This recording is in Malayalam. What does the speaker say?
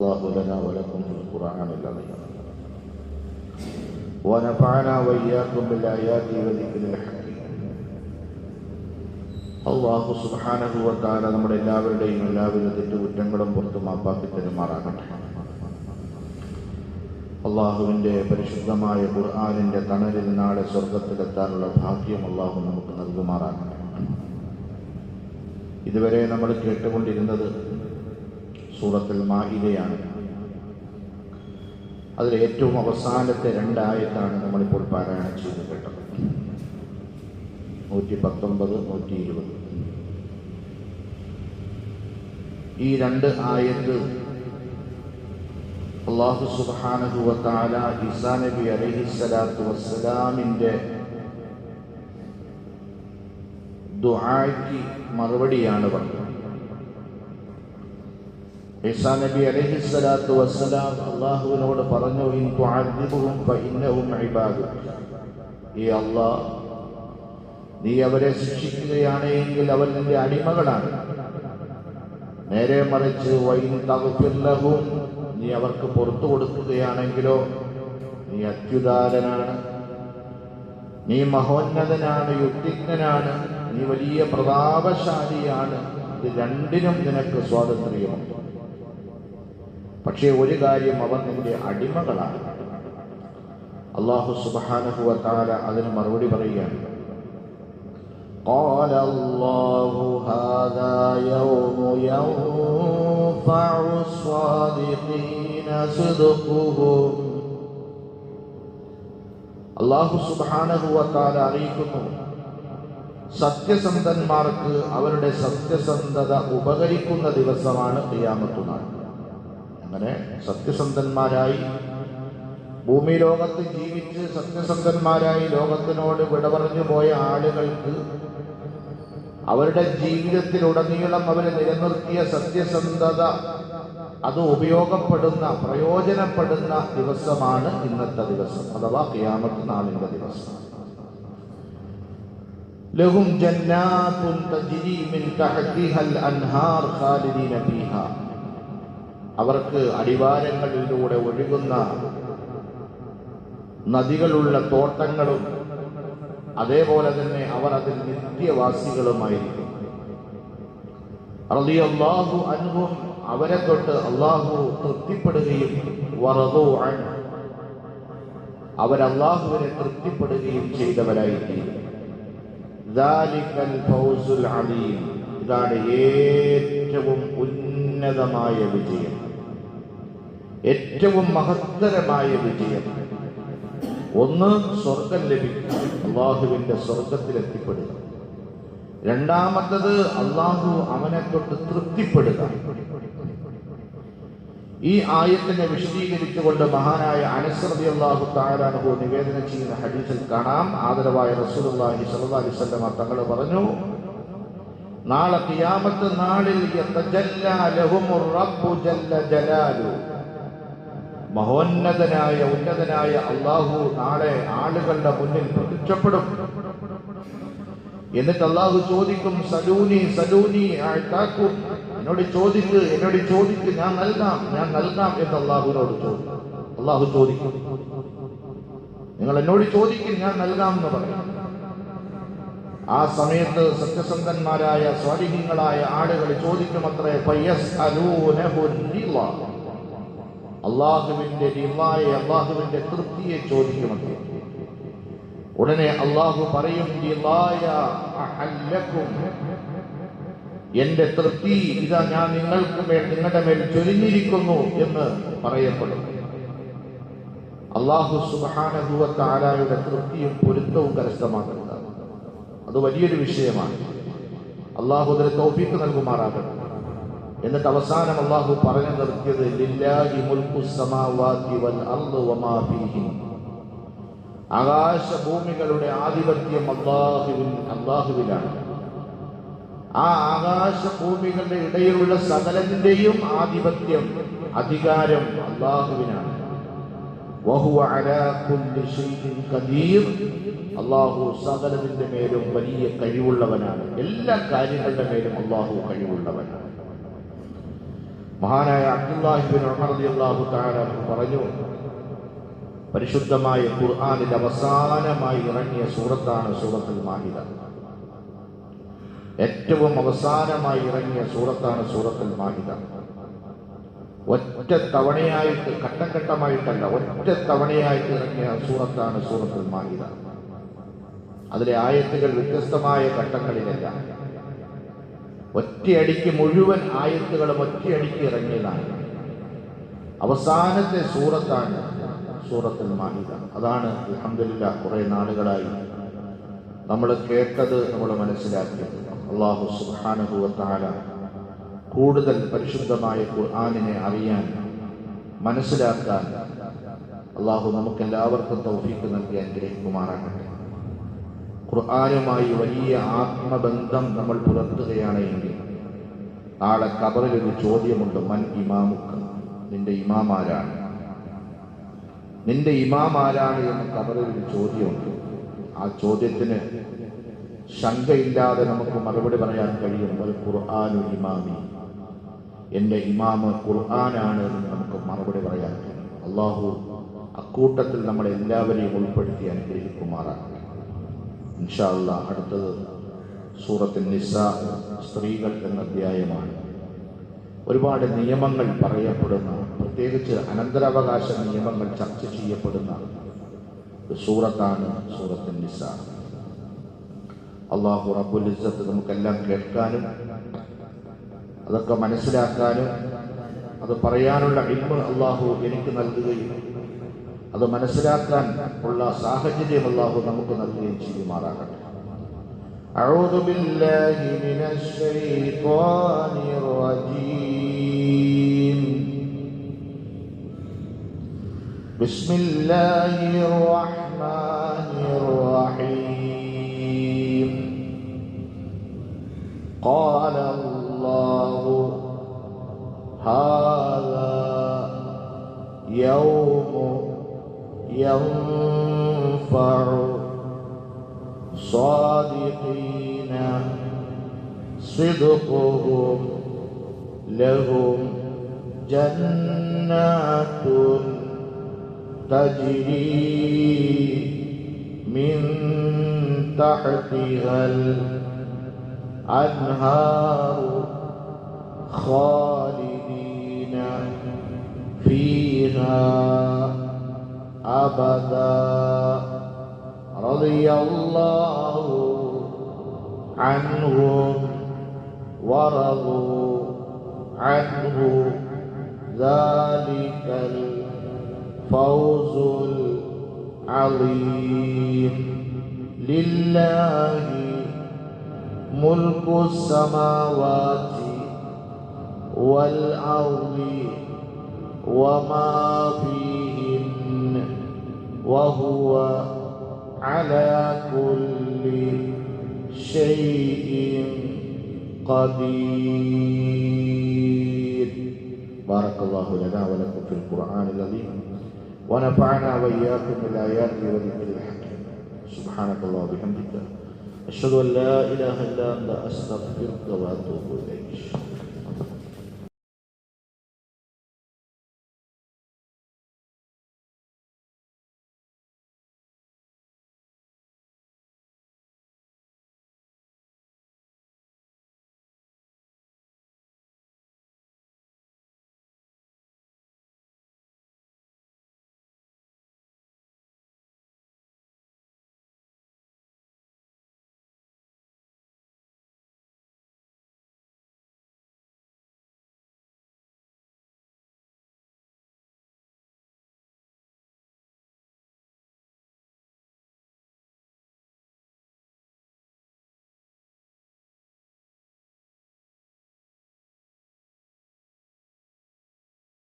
الله لنا ولكم في القرآن العظيم ونفعنا وإياكم بالآيات وذكر الحكيم അള്ളാഹു സുബാനഹു വത്താല നമ്മുടെ എല്ലാവരുടെയും എല്ലാവിധ തെറ്റുകുറ്റങ്ങളും പുറത്തു മാപ്പാക്കി തരുമാറാകട്ടെ അള്ളാഹുവിൻ്റെ പരിശുദ്ധമായ ഖുർആാനിൻ്റെ തണലിൽ നാളെ സ്വർഗത്തിലെത്താനുള്ള ഭാഗ്യം അള്ളാഹു നമുക്ക് നൽകുമാറാകട്ടെ ഇതുവരെ നമ്മൾ കേട്ടുകൊണ്ടിരുന്നത് സൂറത്തുൽ മാഹിദയാണ് അതിൽ ഏറ്റവും അവസാനത്തെ രണ്ടായത്താണ് നമ്മളിപ്പോൾ പാരായണം ചെയ്ത് കേട്ടത് നൂറ്റി പത്തൊമ്പത് നൂറ്റി ഇരുപത് ഈ രണ്ട് ആയത്ത് അള്ളാഹു സുബ്ഹാനഹു ഇസാ നബി നബി സലാത്തു വസ്സലാമിന്റെ ദുആയ്ക്ക് മറുപടിയാണ് പറഞ്ഞത്. ഈസാ നബി അലൈഹിസ്സലാത്തു വസ്സലാം അള്ളാഹുവിനോട് പറഞ്ഞു അള്ളാഹ് നീ അവരെ ശിക്ഷിക്കുകയാണ് എങ്കിൽ അവർ നിന്റെ അടിമകളാണ്. നേരെ മറിച്ച് തകുപ്പില്ലഹും നീ അവർക്ക് പുറത്തു കൊടുക്കുകയാണെങ്കിലോ നീ അത്യുദാരനാണ്. നീ മഹോന്നതനാണ് യുക്തിജ്ഞനാണ് നീ വലിയ പ്രതാപശാലിയാണ്. ഇത് രണ്ടിനും നിനക്ക് സ്വാതന്ത്ര്യമുണ്ട്. പക്ഷേ ഒരു കാര്യം അവർ നിന്റെ അടിമകളാണ് അള്ളാഹു സുബാനഹുവ താല അതിന് മറുപടി പറയുകയാണ് قال الله هذا يوم ينفع الصادقين صدقهم അള്ളാഹു സുബാനഹുവത്താല അറിയിക്കുന്നു സത്യസന്ധന്മാർക്ക് അവരുടെ സത്യസന്ധത ഉപകരിക്കുന്ന ദിവസമാണ് ക്രിയാമത്തുനാൾ അങ്ങനെ സത്യസന്ധന്മാരായി ഭൂമി ലോകത്ത് ജീവിച്ച് സത്യസന്ധന്മാരായി ലോകത്തിനോട് വിട പറഞ്ഞു പോയ ആളുകൾക്ക് അവരുടെ ജീവിതത്തിലുടനീളം അവർ നിലനിർത്തിയ സത്യസന്ധത അത് ഉപയോഗപ്പെടുന്ന പ്രയോജനപ്പെടുന്ന ദിവസമാണ് ഇന്നത്തെ ദിവസം അഥവാ ക്യാമത്ത് നാളിന്റെ ദിവസം. ലഹും ജന്നാത്തുൻ തജ്രീ മിൻ തഹ്തിഹൽ അൻഹാർ ഖാലിദീന ഫീഹാ. അവർക്ക് അടിവാരങ്ങളിലൂടെ ഒഴുകുന്ന നദികളുള്ള തോട്ടങ്ങളും അതേപോലെ തന്നെ അവർ അതിൽ നിത്യവാസികളുമായിരിക്കും. അള്ളാഹു അനുഭവം അവരെ തൊട്ട് അള്ളാഹു തൃപ്തിപ്പെടുകയും വറതു അവരല്ലാഹുവിനെ തൃപ്തിപ്പെടുകയും ചെയ്തവരായിരിക്കും. ഇതാണ് ഏറ്റവും ഉന്നതമായ വിജയം. ഏറ്റവും മഹത്തരമായ വിജയം. ഒന്ന് സ്വർഗം ലഭിക്കുക അള്ളാഹുവിന്റെ സ്വർഗത്തിലെത്തിപ്പെടുക. രണ്ടാമത്തത് അള്ളാഹു അവനെ തൊട്ട് തൃപ്തിപ്പെടുക. ഈ ആയത്തിനെ വിശദീകരിച്ചുകൊണ്ട് മഹാനായ അനസ്രതി അള്ളാഹു താരാനുഭവ നിവേദനം ചെയ്യുന്ന ഹദീസിൽ കാണാം. ആദരവായ റസൂലി അലൈഹി വസല്ലമ തങ്ങൾ പറഞ്ഞു നാളെ ഖിയാമത്ത് നാളിൽ മഹോന്നതനായ ഉന്നതനായ അള്ളാഹു നാളെ ആളുകളുടെ മുന്നിൽ പ്രത്യക്ഷപ്പെടും. എന്നിട്ട് അള്ളാഹു ചോദിക്കും സലൂനി സലൂനി ആഴ്ത്താക്കും എന്നോട് ചോദിക്ക് എന്നോട് ചോദിക്ക് ഞാൻ നൽകാം ഞാൻ നൽകാം എന്ന് അള്ളാഹുവിനോട് ചോദിക്കും. അള്ളാഹു ചോദിക്കും നിങ്ങൾ എന്നോട് ചോദിക്കും ഞാൻ നൽകാം എന്ന് പറയും. ആ സമയത്ത് സത്യസന്ധന്മാരായ സ്വാധീനങ്ങളായ ആളുകൾ ചോദിക്കുമത്രേ പയ്യസ് അള്ളാഹുവിന്റെ റിവായ അള്ളാഹുവിന്റെ തൃപ്തിയെ ചോദിക്കുമെന്ന് ഉടനെ അള്ളാഹു പറയും എന്റെ തൃപ്തി ഇതാ ഞാൻ നിങ്ങൾക്ക് മേൽ നിങ്ങളുടെ മേൽ ചൊരിഞ്ഞിരിക്കുന്നു എന്ന് പറയപ്പെടും. അള്ളാഹു സുബാനഹുവത്ത് ആരായുടെ തൃപ്തിയും പൊരുത്തവും കരസ്ഥമാക്കുന്നത് അത് വലിയൊരു വിഷയമാണ്. അള്ളാഹു അതിന് തൗഫീക്ക് നൽകുമാറാകട്ടെ. എന്നിട്ട് അവസാനം അള്ളാഹു പറഞ്ഞു നിർത്തിയത് ആകാശഭൂമികളുടെ ആധിപത്യം അള്ളാഹുവിൻ അള്ളാഹുവിലാണ് ആ ആകാശഭൂമികളുടെ ഇടയിലുള്ള സകലത്തിന്റെയും ആധിപത്യം അധികാരം അള്ളാഹുവിനാണ് അള്ളാഹു സകലത്തിന്റെ മേലും വലിയ കഴിവുള്ളവനാണ്. എല്ലാ കാര്യങ്ങളുടെ മേലും അള്ളാഹു കഴിവുള്ളവനാണ്. മഹാനായ അബ്ദുല്ലാഹിബിൻ ഉമർദിയല്ലാഹു താരാഹു പറഞ്ഞു പരിശുദ്ധമായ ഖുർആാനിൽ അവസാനമായി ഇറങ്ങിയ സൂറത്താണ് സൂറത്തുൽ മാഹിദ. ഏറ്റവും അവസാനമായി ഇറങ്ങിയ സൂറത്താണ് സൂറത്തുൽ മാഹിദ. ഒറ്റ തവണയായിട്ട് ഘട്ടം ഘട്ടമായിട്ടല്ല ഒറ്റ തവണയായിട്ട് ഇറങ്ങിയ സൂറത്താണ് സൂറത്തുൽ മാഹിദ. അതിലെ ആയത്തുകൾ വ്യത്യസ്തമായ ഘട്ടങ്ങളിലല്ല. ഒറ്റയടിക്ക് മുഴുവൻ ആയത്തുകളും ഒറ്റയടിക്ക് ഇറങ്ങിയതാണ്. അവസാനത്തെ സൂറത്താണ് സൂറത്തിൽ മാഹിത അതാണ് അലഹമില്ല കുറെ നാളുകളായി നമ്മൾ കേട്ടത് നമ്മൾ മനസ്സിലാക്കിയത്. അള്ളാഹു സുബാനുഭവത്താല കൂടുതൽ പരിശുദ്ധമായ ഖുർആാനിനെ അറിയാൻ മനസ്സിലാക്കാൻ അള്ളാഹു നമുക്ക് എല്ലാവർക്കും തൗഫീക്ക് നൽകി അനുഗ്രഹിക്കുമാറാകട്ടെ. ഖുർആാനുമായി വലിയ ആത്മബന്ധം നമ്മൾ പുലർത്തുകയാണ് എങ്കിൽ നാളെ കബറിൽ ഒരു ചോദ്യമുണ്ട് മൻ ഇമാമുക്ക്? നിന്റെ ഇമാം ആരാണ് നിന്റെ ഇമാം ആരാണ് എന്ന് കബറിൽ ഒരു ചോദ്യമുണ്ട്. ആ ചോദ്യത്തിന് ശങ്കയില്ലാതെ നമുക്ക് മറുപടി പറയാൻ കഴിയും വൽ ഖുർആാനു ഇമാമി? എന്റെ ഇമാമ് ഖുർആനാണ് എന്ന് നമുക്ക് മറുപടി പറയാൻ കഴിയും. അള്ളാഹു അക്കൂട്ടത്തിൽ നമ്മളെ എല്ലാവരെയും ഉൾപ്പെടുത്തി അനുഗ്രഹിക്കുമാറാണ് ഇൻഷാല്ല അടുത്തത് സൂറത്തിൻ നിസ സ്ത്രീകൾ എന്ന അധ്യായമാണ്. ഒരുപാട് നിയമങ്ങൾ പറയപ്പെടുന്ന പ്രത്യേകിച്ച് അനന്തരാവകാശ നിയമങ്ങൾ ചർച്ച ചെയ്യപ്പെടുന്ന സൂറത്താണ് സൂറത്തിൻ നിസ അള്ളാഹു റബ്ബുൽ ഇസ്സത്ത് നമുക്കെല്ലാം കേൾക്കാനും അതൊക്കെ മനസ്സിലാക്കാനും അത് പറയാനുള്ള ഇമ്പ് അള്ളാഹു എനിക്ക് നൽകുകയും അത് മനസ്സിലാക്കാൻ ഉള്ള സാഹചര്യം അള്ളാഹു നമുക്ക് നൽകുകയും ചെയ്യുമാറാകട്ടെ أعوذ بالله من الشيطان الرجيم بسم الله الرحمن الرحيم قال الله هذا يوم ينفع صادقين صدقهم لهم جنات تجري من تحتها الأنهار خالدين فيها أبدا. رضي الله عنهم ورضوا عنه. ذلك الفوز العظيم. لله ملك السماوات والأرض وما فيهن وهو على كل شيء قدير. بارك الله لنا ولكم في القرآن العظيم. ونفعنا وإياكم بالآيات والذكر الحكيم. سبحانك الله وبحمدك. أشهد أن لا إله إلا أنت أستغفرك وأتوب إليك.